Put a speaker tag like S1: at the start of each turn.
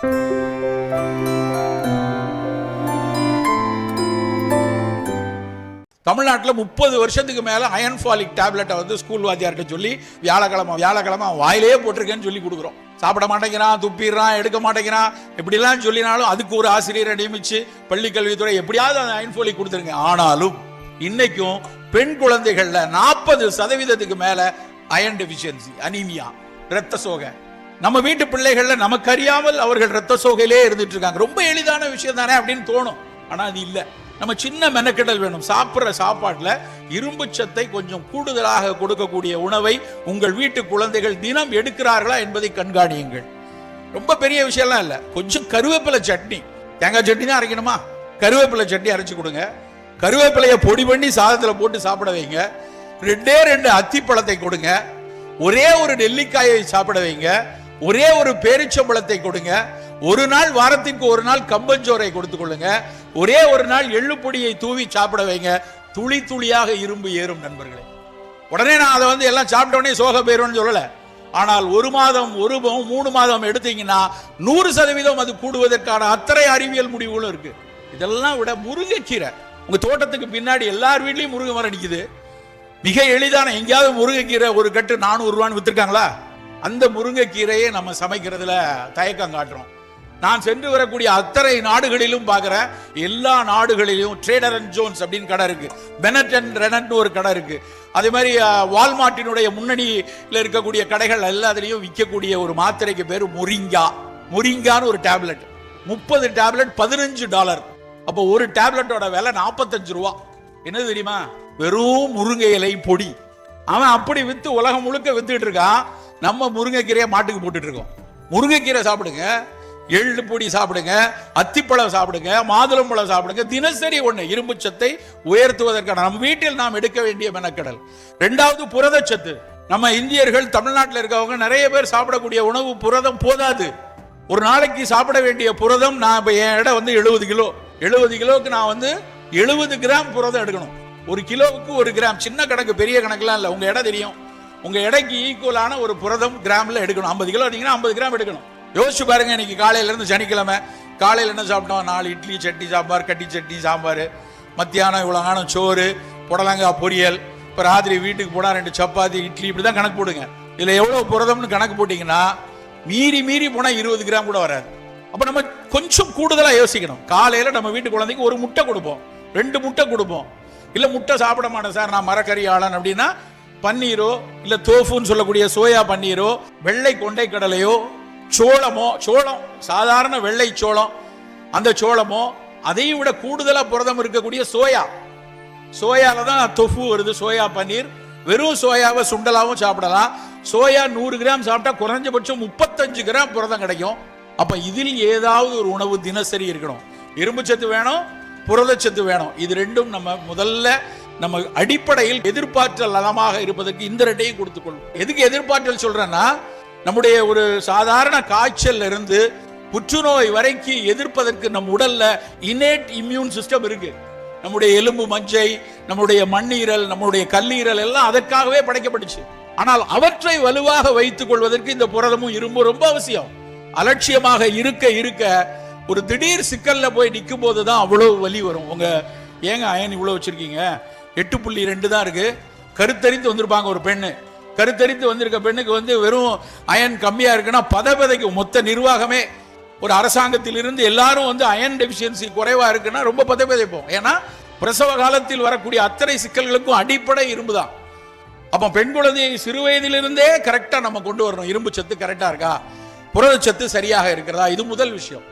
S1: தமிழ்நாட்டில் முப்பது வருஷத்துக்கு மேலே அயன் ஃபாலிக் டேப்லெட்டை வந்து ஸ்கூல் வாத்தியார்கிட்ட சொல்லி வியாழக்கிழமை வியாழக்கிழமை வாயிலே போட்டிருக்கேன்னு சொல்லி கொடுக்குறோம். சாப்பிட மாட்டேங்கிறான் துப்பிடுறான் எடுக்க மாட்டேங்கிறான். எப்படிலாம் சொல்லினாலும் அதுக்கு ஒரு ஆசிரியரை நியமிச்சு பள்ளிக்கல்வித்துறை எப்படியாவது அந்த அயன் ஃபாலிக் கொடுத்துருங்க. ஆனாலும் இன்னைக்கும் பெண் குழந்தைகளில் நாற்பது சதவீதத்துக்கு மேலே அயன் டெபிஷியன்சி அனீமியா இரத்த சோகை. நம்ம வீட்டு பிள்ளைகள்ல நமக்கு அறியாமல் அவர்கள் ரத்த சோகையிலே இருந்துட்டு இருக்காங்க ரொம்ப எளிதான விஷயம் தானே அப்படின்னு தோணும். ஆனா அது இல்ல. நம்ம சின்ன மெனக்கெடல் வேணும். சாப்பிட்ற சாப்பாட்டுல இரும்பு சத்தை கொஞ்சம் கூடுதலாக கொடுக்கக்கூடிய உணவை உங்கள் வீட்டு குழந்தைகள் தினம் எடுக்கிறார்களா என்பதை கண்காணியுங்கள். ரொம்ப பெரிய விஷயம்லாம் இல்ல. கொஞ்சம் கருவேப்பிலை சட்னி. தேங்காய் சட்னி தான் அரைக்கணுமா? கருவேப்பிலை சட்னி அரைச்சு கொடுங்க. கருவேப்பிலையை பொடி பண்ணி சாதத்துல போட்டு சாப்பிட வைங்க. ரெண்டே ரெண்டு அத்திப்பழத்தை கொடுங்க. ஒரே ஒரு நெல்லிக்காயை சாப்பிட வைங்க. ஒரே ஒரு பேரிச்சம்பழத்தை கொடுங்க. ஒரு நாள் வாரத்திற்கு ஒரு நாள் கம்பஞ்சோரை கொடுத்து கொள்ளுங்க. ஒரே ஒரு நாள் எள்ளுப்பொடியை தூவி சாப்பிட வைங்க. துளி துளியாக இரும்பு ஏறும் நண்பர்களே. உடனே நான் அதை வந்து எல்லாம் சாப்பிட்ட உடனே சோக போயிரும்னு சொல்லலை. ஆனால் ஒரு மாதம் ஒரு மூணு மாதம் எடுத்தீங்கன்னா நூறு சதவீதம் அது கூடுவதற்கான அத்தனை அறிவியல் முடிவுகளும் இருக்கு. இதெல்லாம் விட முருங்கைக்கீரை. உங்க தோட்டத்துக்கு பின்னாடி எல்லார் வீட்லயும் முருங்கை மரம் நிற்குது மிக எளிதான எங்கேயாவது முருங்கைக்கீரை ஒரு கட்டு நானூறு ரூபான்னு வித்துருக்காங்களா? அந்த முருங்கைக்கீரையை நம்ம சமைக்கிறதுல தயக்கம் காட்டுறோம். நான் சென்று வரக்கூடிய அத்தனை நாடுகளிலும் பார்க்குறேன் எல்லா நாடுகளிலும் ட்ரேடர் அண்ட் ஜோன்ஸ் அப்படின்னு கடை இருக்கு. பெனட் அண்ட் ரெனட்னு ஒரு கடை இருக்கு. அதே மாதிரி வால்மார்ட்டினுடைய முன்னணியில் இருக்கக்கூடிய கடைகள் எல்லாத்துலேயும் விற்கக்கூடிய ஒரு மாத்திரைக்கு பேர் முரிங்கா. முரிங்கான்னு ஒரு டேப்லெட். முப்பது டேப்லெட் பதினஞ்சு டாலர். அப்போ ஒரு டேப்லெட்டோட விலை நாற்பத்தஞ்சு ரூபா. என்ன தெரியுமா? வெறும் முருங்கை இலை பொடி. அவன் அப்படி விற்று உலகம் முழுக்க வித்துக்கிட்டு இருக்கான். நம்ம முருங்கைக்கீரையை மாட்டுக்கு போட்டுட்டு இருக்கோம் முருங்கைக்கீரை சாப்பிடுங்க எள்ளு பொடி சாப்பிடுங்க அத்திப்பழம் சாப்பிடுங்க மாதுளம்பழம் சாப்பிடுங்க தினசரி ஒண்ணு இரும்பு சத்தை உயர்த்துவதற்கான நம் வீட்டில் நாம் எடுக்க வேண்டிய மெனக்கடல். ரெண்டாவது புரதச்சத்து நம்ம இந்தியர்கள் தமிழ்நாட்டில் இருக்கவங்க நிறைய பேர் சாப்பிடக்கூடிய உணவு புரதம் போதாது. ஒரு நாளைக்கு சாப்பிட வேண்டிய புரதம் நான் இப்போ என் இடம் வந்து எழுபது கிலோ. எழுபது கிலோவுக்கு நான் வந்து எழுபது கிராம் புரதம் எடுக்கணும். ஒரு கிலோவுக்கு ஒரு கிராம். சின்ன கணக்கு பெரிய கணக்குலாம் இல்லை. உங்க இடம் தெரியும். உங்க எடைக்கு ஈக்குவலான ஒரு புரதம் கிராமில் எடுக்கணும். ஐம்பது கிலோ எடுத்தீங்கன்னா ஐம்பது கிராம் எடுக்கணும். யோசிச்சு பாருங்க இன்னைக்கு காலையில இருந்து சனிக்கிழமை. காலையில என்ன சாப்பிட்டோம்? நாலு இட்லி சட்னி சாம்பார் கட்டி சட்னி சாம்பார். மத்தியானம் இவ்வளோ காணும் சோறு புடலங்காய் பொரியல். இப்போ ராத்திரி வீட்டுக்கு போனால் ரெண்டு சப்பாத்தி இட்லி இப்படி தான் கணக்கு போடுங்க. இதில் எவ்வளோ புரதம்னு கணக்கு போட்டிங்கன்னா மீறி மீறி போனால் இருபது கிராம் கூட வராது. அப்போ நம்ம கொஞ்சம் கூடுதலாக யோசிக்கணும். காலையில் நம்ம வீட்டு குழந்தைக்கு ஒரு முட்டை கொடுப்போம். ரெண்டு முட்டை கொடுப்போம். இல்லை முட்டை சாப்பிட மாட்டேன் சார் நான் மரக்கறி ஆளன் அப்படின்னா பன்னீரோ இல்லை தோஃபுன்னு சொல்லக்கூடிய சோயா பன்னீரோ வெள்ளை கொண்டை கடலையோ சோளமோ சோளம் சாதாரண வெள்ளை சோளம் அந்த சோளமோ அதையும் விட கூடுதலா புரதம் இருக்கக்கூடிய சோயா. சோயால தான் தொஃபு வருது சோயா பன்னீர். வெறும் சோயாவை சுண்டலாவும் சாப்பிடலாம். சோயா நூறு கிராம் சாப்பிட்டா குறைஞ்சபட்சம் முப்பத்தஞ்சு கிராம் புரதம் கிடைக்கும். அப்ப இதில் ஏதாவது ஒரு உணவு தினசரி இருக்கணும். இரும்புச்சத்து வேணும் புரதச்சத்து வேணும். இது ரெண்டும் நம்ம முதல்ல நம்ம அடிப்படையில் எதிர்பார்த்தல் நலமாக இருப்பதற்கு இந்த ரெண்டையும் கொடுத்துக்கொள்ளும் எதுக்கு எதிர்பார்த்தல் சொல்றேன்னா நம்முடைய ஒரு சாதாரண காய்ச்சல் இருந்து புற்றுநோய் வரைக்கும் எதிர்ப்பதற்கு நம் உடல்ல இனேட் இம்யூன் சிஸ்டம் இருக்கு. நம்முடைய எலும்பு மஞ்சை நம்முடைய மண்ணீரல் நம்முடைய கல்லீரல் எல்லாம் அதற்காகவே படைக்கப்பட்டுச்சு. ஆனால் அவற்றை வலுவாக வைத்துக் கொள்வதற்கு இந்த புரதமும் இரும்பும் ரொம்ப அவசியம். அலட்சியமாக இருக்க இருக்க ஒரு திடீர் சிக்கல்ல போய் நிற்கும் போது தான் அவ்வளவு வலி வரும். உங்க ஏங்க அயன் இவ்வளவு வச்சிருக்கீங்க? எட்டு புள்ளி ரெண்டு தான் இருக்கு. கருத்தறிந்து வந்திருப்பாங்க ஒரு பெண்ணு. கருத்தறிந்து வந்திருக்க பெண்ணுக்கு வந்து வெறும் அயன் கம்மியா இருக்குன்னா பதபதைக்கு மொத்த நிர்வாகமே ஒரு அரசாங்கத்தில் இருந்து எல்லாரும் வந்து அயன் டெபிஷியன்சி குறைவா இருக்குன்னா ரொம்ப பதபதைப்போம். ஏன்னா பிரசவ காலத்தில் வரக்கூடிய அத்தனை சிக்கல்களுக்கும் அடிப்படை இரும்பு தான். அப்போ பெண் குழந்தையை சிறு வயதிலிருந்தே கரெக்டா நம்ம கொண்டு வரணும். இரும்பு சத்து கரெக்டா இருக்கா? புரதச்சத்து சரியாக இருக்கிறதா? இது முதல் விஷயம்.